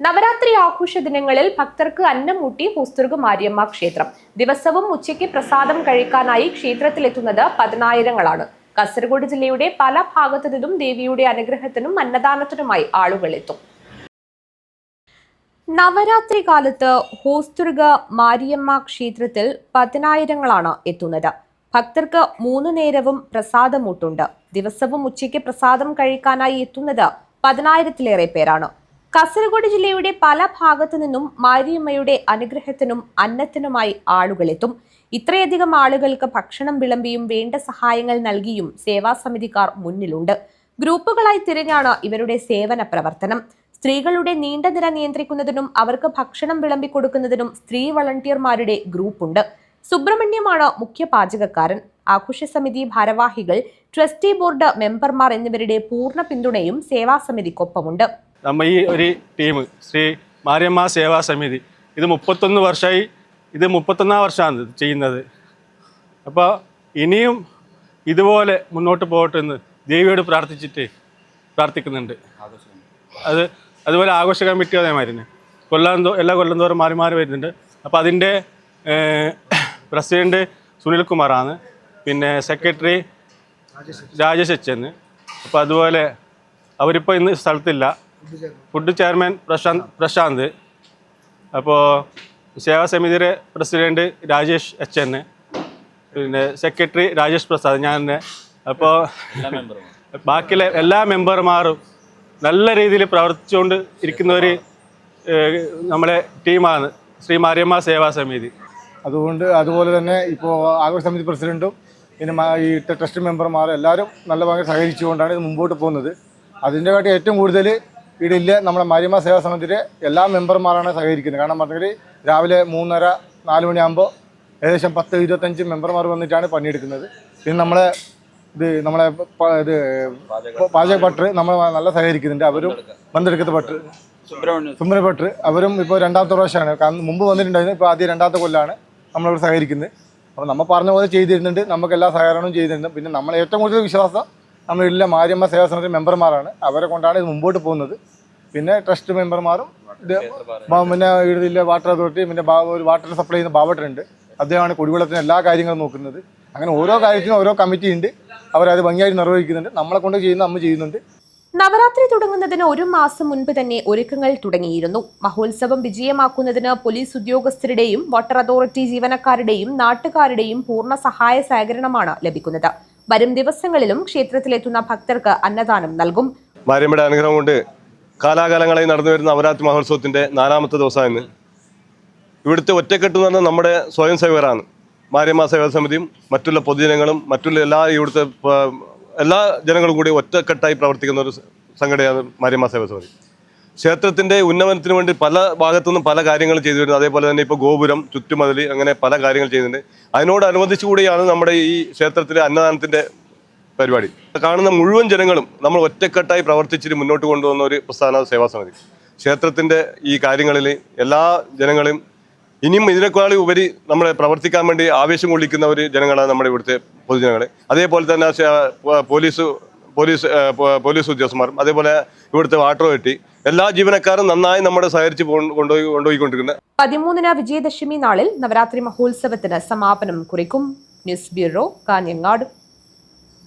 നവരാത്രി ആഘോഷ ദിനങ്ങളിൽ ഭക്തർക്ക് അന്നമൂട്ടി ഹൂസ്തുർഗ് മാരിയമ്മ ക്ഷേത്രം. ദിവസവും ഉച്ചയ്ക്ക് പ്രസാദം കഴിക്കാനായി ക്ഷേത്രത്തിലെത്തുന്നത് പതിനായിരങ്ങളാണ്. കാസർഗോഡ് ജില്ലയുടെ പല ഭാഗത്തു നിന്നും ദേവിയുടെ അനുഗ്രഹത്തിനും അന്നദാനത്തിനുമായി ആളുകൾ എത്തും. നവരാത്രി കാലത്ത് ഹോസ്തുർഗ മാരിയമ്മ ക്ഷേത്രത്തിൽ പതിനായിരങ്ങളാണ് എത്തുന്നത്. ഭക്തർക്ക് മൂന്ന് നേരവും പ്രസാദമൂട്ടുണ്ട് ദിവസവും ഉച്ചയ്ക്ക് പ്രസാദം കഴിക്കാനായി എത്തുന്നത് പതിനായിരത്തിലേറെ പേരാണ്. കാസർഗോഡ് ജില്ലയുടെ പല ഭാഗത്തു നിന്നും മാരിയമ്മയുടെ അനുഗ്രഹത്തിനും അന്നത്തിനുമായി ആളുകളെത്തും ഇത്രയധികം ആളുകൾക്ക് ഭക്ഷണം വിളമ്പിയും വേണ്ട സഹായങ്ങൾ നൽകിയും സേവാസമിതിക്കാർ മുന്നിലുണ്ട്. ഗ്രൂപ്പുകളായി തിരിഞ്ഞാണ് ഇവരുടെ സേവന പ്രവർത്തനം. സ്ത്രീകളുടെ നീണ്ട നിര നിയന്ത്രിക്കുന്നതിനും അവർക്ക് ഭക്ഷണം വിളമ്പി കൊടുക്കുന്നതിനും സ്ത്രീ വളണ്ടിയർമാരുടെ ഗ്രൂപ്പുണ്ട്. സുബ്രഹ്മണ്യമാണ് മുഖ്യ പാചകക്കാരൻ. ആഘോഷ സമിതി ഭാരവാഹികൾ ട്രസ്റ്റി ബോർഡ് മെമ്പർമാർ എന്നിവരുടെ പൂർണ പിന്തുണയും സേവാസമിതിക്കൊപ്പമുണ്ട് നമ്മ ഈ ഒരു ടീം ശ്രീ മാരിയമ്മ സേവാ സമിതി. ഇത് മുപ്പത്തൊന്ന് വർഷമായി ഇത് മുപ്പത്തൊന്നാം വർഷമാണ് ചെയ്യുന്നത്. അപ്പോൾ ഇനിയും ഇതുപോലെ മുന്നോട്ട് പോകട്ടെ എന്ന് ദേവിയോട് പ്രാർത്ഥിച്ചിട്ട് പ്രാർത്ഥിക്കുന്നുണ്ട്. അത് അതുപോലെ ആഘോഷ കമ്മിറ്റി അതേമാതിരി കൊല്ലം എല്ലാ കൊല്ലം തോറും മാറി മാറി വരുന്നുണ്ട്. അപ്പോൾ അതിന്റെ പ്രസിഡന്റ് സുനിൽകുമാറാണ് പിന്നെ സെക്രട്ടറി രാജേഷ് എച്ചെന്ന് അപ്പോൾ അതുപോലെ അവരിപ്പോൾ ഇന്ന് സ്ഥലത്തില്ല. Food chairman Prashant Prashant. അപ്പോൾ സേവാ സമിതിയുടെ പ്രസിഡന്റ് രാജേഷ് എച്ച് എൻ. പിന്നെ സെക്രട്ടറി രാജേഷ് പ്രസാദ് ഞാൻ തന്നെ അപ്പോൾ ബാക്കിയുള്ള എല്ലാ മെമ്പർമാരും നല്ല രീതിയിൽ പ്രവർത്തിച്ചുകൊണ്ട് ഇരിക്കുന്ന ഒരു നമ്മളെ ടീമാണ്. ശ്രീ മാരിയമ്മ സേവാ സമിതി. അതുകൊണ്ട് അതുപോലെ തന്നെ ഇപ്പോൾ ആഘോഷ സമിതി പ്രസിഡന്റും പിന്നെ ഈ ട്രസ്റ്റ് മെമ്പർമാരും എല്ലാവരും നല്ല ഭാഗം സഹകരിച്ചുകൊണ്ടാണ് ഇത് മുമ്പോട്ട് പോകുന്നത്. അതിന്റെ കാട്ടി ഏറ്റവും കൂടുതൽ ഇവിടെ ഇല്ല നമ്മുടെ മാരിയമ്മ സേവാ സമിതിയുടെ എല്ലാ മെമ്പർമാരാണ് സഹകരിക്കുന്നത്. കാരണം പറഞ്ഞാൽ രാവിലെ മൂന്നര നാല് മണിയാകുമ്പോൾ ഏകദേശം പത്ത് ഇരുപത്തഞ്ച് മെമ്പർമാർ വന്നിട്ടാണ് പണിയെടുക്കുന്നത്. പിന്നെ നമ്മളെ ഇത് നമ്മളെ ഇത് പാചക ഭട്ടർ നമ്മൾ നല്ല സഹകരിക്കുന്നുണ്ട്. അവരും പന്തെടുക്കത്ത് ഭട്ടർ സുബ്രഹ്മണ്യ ഭട്ടർ അവരും ഇപ്പോൾ രണ്ടാമത്തെ പ്രാവശ്യമാണ്. കാരണം മുമ്പ് വന്നിട്ടുണ്ടായിരുന്നു. ഇപ്പോൾ ആദ്യം രണ്ടാമത്തെ കൊല്ലാണ് നമ്മളിവിടെ സഹകരിക്കുന്നത്. അപ്പോൾ നമ്മൾ പറഞ്ഞ പോലെ ചെയ്തിരുന്നുണ്ട്. നമുക്ക് എല്ലാ സഹകരണവും ചെയ്തിരുന്നു. പിന്നെ നമ്മൾ ഏറ്റവും കൂടുതൽ വിശ്വാസം നമ്മളില്ല മാര്യമ്മ സേവാ സമിതി മെമ്പർമാരാണ്. അവരെ കൊണ്ടാണ് ഇത് മുമ്പോട്ട് പോകുന്നത്. പിന്നെ ട്രസ്റ്റ് മെമ്പർമാരും പിന്നെ ഇതിലെ വാട്ടർ അതോറിറ്റി പിന്നെ ഒരു വാട്ടർ സപ്ലൈ ചെയ്യുന്ന ബാവട്ടറുണ്ട് അദ്ദേഹമാണ് കുടിവെള്ളത്തിന് എല്ലാ കാര്യങ്ങളും നോക്കുന്നത്. അങ്ങനെ ഓരോ കാര്യത്തിനും ഓരോ കമ്മിറ്റി ഉണ്ട്. അവരത് ഭംഗിയായിട്ട് നിർവഹിക്കുന്നുണ്ട്. നമ്മളെ കൊണ്ട് ചെയ്യുന്ന നമ്മൾ ചെയ്യുന്നുണ്ട്. നവരാത്രി തുടങ്ങുന്നതിന് ഒരു മാസം മുൻപ് തന്നെ ഒരുക്കങ്ങൾ തുടങ്ങിയിരുന്നു. മഹോത്സവം വിജയമാക്കുന്നതിന് പോലീസ് ഉദ്യോഗസ്ഥരുടെയും വാട്ടർ അതോറിറ്റി ജീവനക്കാരുടെയും നാട്ടുകാരുടെയും പൂർണ സഹായ സഹകരണമാണ് ലഭിക്കുന്നത്. വരും ദിവസങ്ങളിലും ക്ഷേത്രത്തിലെത്തുന്ന ഭക്തർക്ക് അന്നദാനം നൽകും. മാര്യമ്മയുടെ അനുഗ്രഹം കൊണ്ട് കാലാകാലങ്ങളായി നടന്നു വരുന്ന നവരാത്രി മഹോത്സവത്തിന്റെ നാലാമത്തെ ദിവസമാണ് ഇന്ന് ഇവിടുത്തെ ഒറ്റക്കെട്ട് എന്ന് നമ്മുടെ സ്വയം സേവകരാണ്. മാര്യമ്മ സേവാ സമിതിയും മറ്റുള്ള പൊതുജനങ്ങളും മറ്റുള്ള എല്ലാ ഇവിടുത്തെ എല്ലാ ജനങ്ങളും കൂടി ഒറ്റക്കെട്ടായി പ്രവർത്തിക്കുന്ന ഒരു സംഘടനയാണ് മാര്യമ്മ സേവാ സമിതി. ക്ഷേത്രത്തിന്റെ ഉന്നമനത്തിന് വേണ്ടി പല ഭാഗത്തുനിന്നും പല കാര്യങ്ങൾ ചെയ്തു വരുന്നത് അതേപോലെ തന്നെ ഇപ്പോൾ ഗോപുരം ചുറ്റുമതിൽ അങ്ങനെ പല കാര്യങ്ങൾ ചെയ്യുന്നുണ്ട് അതിനോടനുബന്ധിച്ചുകൂടിയാണ് നമ്മുടെ ഈ ക്ഷേത്രത്തിലെ അന്നദാനത്തിന്റെ പരിപാടി. കാണുന്ന മുഴുവൻ ജനങ്ങളും നമ്മൾ ഒറ്റക്കെട്ടായി പ്രവർത്തിച്ചിട്ട് മുന്നോട്ട് കൊണ്ടുവന്ന ഒരു പ്രസ്ഥാന സേവാ സമിതി. ക്ഷേത്രത്തിന്റെ ഈ കാര്യങ്ങളിൽ എല്ലാ ജനങ്ങളെയും ഇനിയും ഇതിനേക്കാൾ ഉപരി നമ്മളെ പ്രവർത്തിക്കാൻ വേണ്ടി ആവേശം കൊള്ളിക്കുന്ന ഒരു ജനങ്ങളാണ് നമ്മുടെ ഇവിടുത്തെ പൊതുജനങ്ങൾ അതേപോലെ തന്നെ പോലീസ് പോലീസ് പോലീസ് ഉദ്യോഗസ്ഥന്മാരും അതേപോലെ ഇവിടുത്തെ വാട്ടർ അതോറിറ്റി എല്ലാ ജീവനക്കാരും നന്നായി നമ്മുടെ സഹകരിച്ച് കൊണ്ടുപോയി കൊണ്ടുപോയിക്കൊണ്ടിരിക്കുന്നത് പതിമൂന്നിന് വിജയദശമി നാളിൽ നവരാത്രി മഹോത്സവത്തിന് സമാപനം കുറിക്കും. News bureau Kanhangad.